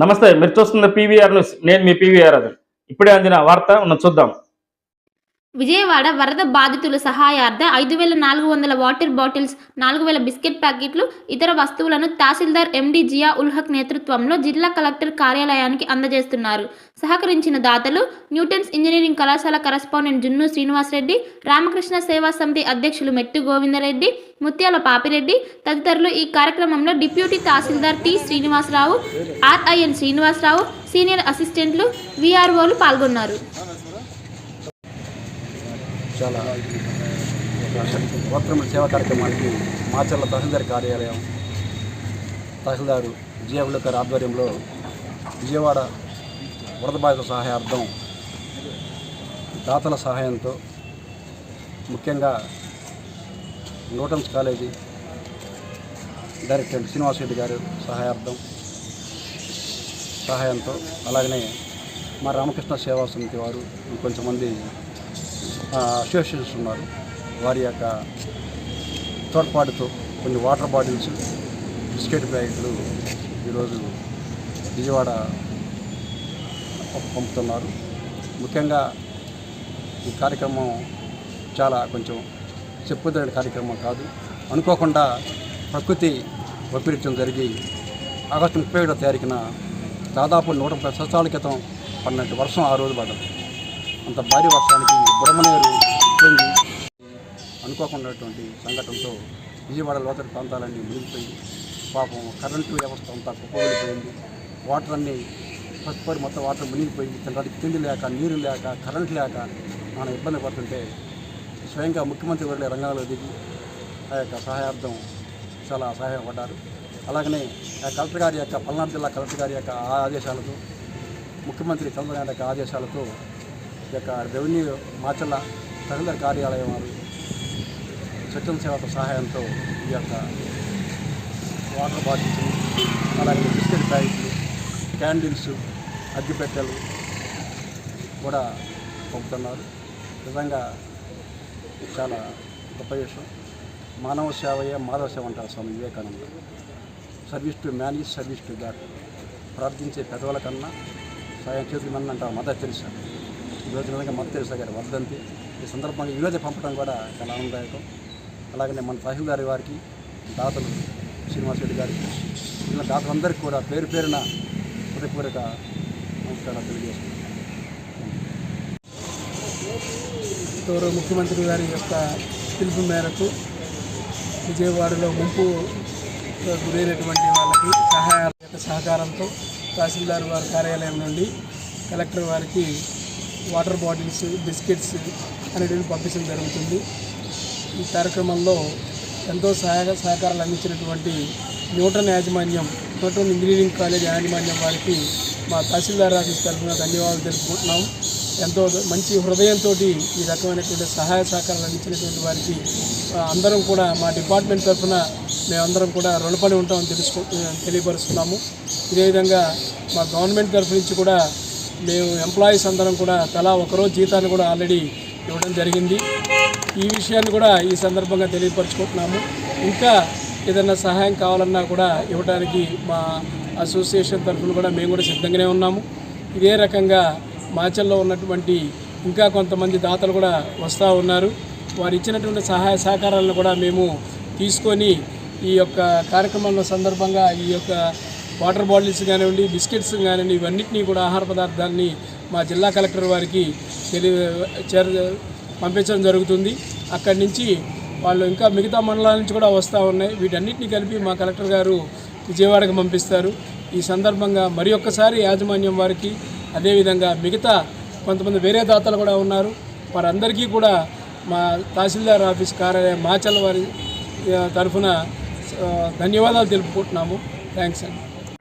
నమస్తే మీరు చూస్తున్న పీవీఆర్ న్యూస్. నేను మీ పీవీఆర్ అది ఇప్పుడే అందిన వార్త ఉన్న చూద్దాం. విజయవాడ వరద బాధితుల సహాయార్థ ఐదు వేల నాలుగు వందల వాటర్ బాటిల్స్ నాలుగు వేల బిస్కెట్ ప్యాకెట్లు ఇతర వస్తువులను తహసీల్దార్ ఎండి జియా ఉల్హక్ నేతృత్వంలో జిల్లా కలెక్టర్ కార్యాలయానికి అందజేస్తున్నారు. సహకరించిన దాతలు న్యూటన్స్ ఇంజనీరింగ్ కళాశాల కరస్పాండెంట్ జున్ను శ్రీనివాసరెడ్డి రామకృష్ణ సేవా సమితి అధ్యక్షులు మెట్టు గోవిందరెడ్డి ముత్యాల పాపిరెడ్డి తదితరులు ఈ కార్యక్రమంలో deputy tahsildar T Srinivasarao RIN Srinivasarao senior అసిస్టెంట్లు విఆర్ఓలు పాల్గొన్నారు. చాలా గోత్రముల సేవా కార్యక్రమానికి మాచర్ల తహసీల్దార్ కార్యాలయం తహసీల్దారు జిఎఫ్ల ఆధ్వర్యంలో విజయవాడ వరద బాధిత సహాయార్థం దాతల సహాయంతో ముఖ్యంగా నూటన్స్ కాలేజీ డైరెక్టర్ శ్రీనివాసరెడ్డి గారు సహాయార్థం సహాయంతో అలాగనే మా రామకృష్ణ సేవా సమితి వారు కొంచెమంది అసోసియేషన్స్ ఉన్నారు. వారి యొక్క తోడ్పాటుతో కొన్ని వాటర్ బాటిల్స్ బిస్కెట్ ప్యాకెట్లు ఈరోజు విజయవాడ పంపుతున్నారు. ముఖ్యంగా ఈ కార్యక్రమం చాలా కొంచెం చెప్పుదగిన కార్యక్రమం కాదు. అనుకోకుండా ప్రకృతి వైపరీత్యం జరిగి ఆగస్టు ముప్పై ఏడో తారీఖున దాదాపు నూట ముప్పై సంవత్సరాల క్రితం పడినట్టు వర్షం ఆ రోజు పడ్డది. అంత భారీ వర్షానికి బుడమనేరు ఉప్పొంగి అనుకోకుండాటువంటి సంఘటనతో విజయవాడ లోతటి ప్రాంతాలన్నీ మునిగిపోయి పాపం కరెంటు వ్యవస్థ అంతా కుప్పగలిపోయింది వాటర్ అన్నీ పసుపరి మొత్తం వాటర్ మునిగిపోయి తినడానికి తిండి లేక నీరు లేక కరెంట్ లేక మనం ఇబ్బంది పడుతుంటే స్వయంగా ముఖ్యమంత్రి వర్ల రంగంలో దిగి ఆ యొక్క సహాయార్థం చాలా సహాయపడ్డారు. అలాగనే ఆ కలెక్టర్ గారి యొక్క పల్నాడు జిల్లా కలెక్టర్ గారి యొక్క ఆ ఆదేశాలతో ముఖ్యమంత్రి చంద్రబాబు యొక్క ఆదేశాలతో యొక్క రెవెన్యూ మాచల్ల తహసీల్దార్ కార్యాలయం వారు స్వచ్ఛంద సేవతో సహాయంతో ఈ యొక్క వాటర్ బాటిల్స్ అలాగే బిస్కెట్ ప్యాకెట్లు క్యాండిల్స్ అగ్గిపెట్టెలు కూడా పంపుతున్నారు. నిజంగా చాలా గొప్ప విషయం. మానవ సేవయే మాధవ సేవ అంటారు Swami Vivekananda. Service to man is service to God. ప్రార్థించే పెదవుల కన్నా సాయం చేతులు మన్న అంటారు మదర్ తెరిసా. ఈరోజు నిజంగా మదర్ తెరిసా గారి వర్ధంతి ఈ సందర్భంగా ఈరోజే పంపడం కూడా చాలా ఆనందదాయకం. అలాగనే మన తహసీల్దార్ వారికి దాతలు శ్రీనివాసరెడ్డి గారికి ఇలా దాతలందరికీ కూడా పేరు పేరున హృదయపూర్వక నమస్కారాలు తెలియజేస్తున్నాను. గౌరవ ముఖ్యమంత్రి గారి యొక్క పిలుపు మేరకు విజయవాడలో ముంపు గురైనటువంటి వాళ్ళకి సహాయ యొక్క సహకారంతో తహసీల్దార్ వారి కార్యాలయం నుండి కలెక్టర్ వారికి వాటర్ బాటిల్స్ బిస్కెట్స్ అనేటివి పంపించడం జరుగుతుంది. ఈ కార్యక్రమంలో ఎంతో సహాయ సహకారాలు అందించినటువంటి న్యూటన్ యాజమాన్యం న్యూటన్ ఇంజనీరింగ్ కాలేజ్ యాజమాన్యం వారికి మా తహసీల్దార్ ఆఫీస్ తరఫున ధన్యవాదాలు తెలుపుకుంటున్నాం. ఎంతో మంచి హృదయంతో ఈ రకమైనటువంటి సహాయ సహకారాలు అందించినటువంటి వారికి అందరం కూడా మా డిపార్ట్మెంట్ తరఫున మేమందరం కూడా రుణపడి ఉంటామని తెలుసుకో తెలియపరుస్తున్నాము. ఇదే విధంగా మా గవర్నమెంట్ తరఫు నుంచి కూడా మేము ఎంప్లాయీస్ అందరం కూడా తలా ఒకరోజు జీతాన్ని కూడా ఆల్రెడీ ఇవ్వడం జరిగింది. ఈ విషయాన్ని కూడా ఈ సందర్భంగా తెలియపరచుకుంటున్నాము. ఇంకా ఏదైనా సహాయం కావాలన్నా కూడా ఇవ్వడానికి మా అసోసియేషన్ తరఫున కూడా మేము కూడా సిద్ధంగానే ఉన్నాము. ఇదే రకంగా మాచల్లో ఉన్నటువంటి ఇంకా కొంతమంది దాతలు కూడా వస్తూ ఉన్నారు. వారు ఇచ్చినటువంటి సహాయ సహకారాలను కూడా మేము తీసుకొని ఈ యొక్క కార్యక్రమంలో సందర్భంగా ఈ యొక్క వాటర్ బాటిల్స్ కానివ్వండి బిస్కెట్స్ కానివ్వండి ఇవన్నింటినీ కూడా ఆహార పదార్థాలని మా జిల్లా కలెక్టర్ వారికి తెలియ చేర పంపించడం జరుగుతుంది. అక్కడి నుంచి వాళ్ళు ఇంకా మిగతా మండలాల నుంచి కూడా వస్తూ ఉన్నాయి. వీటన్నిటిని కలిపి మా కలెక్టర్ గారు విజయవాడకు పంపిస్తారు. ఈ సందర్భంగా మరి ఒక్కసారి యాజమాన్యం వారికి అదేవిధంగా మిగతా కొంతమంది వేరే దాతలు కూడా ఉన్నారు. వారందరికీ కూడా మా తహసీల్దార్ ఆఫీస్ కార్యాలయం మాచల్ వారి తరఫున ధన్యవాదాలు తెలుపుకుంటున్నాము. థ్యాంక్స్ అండి.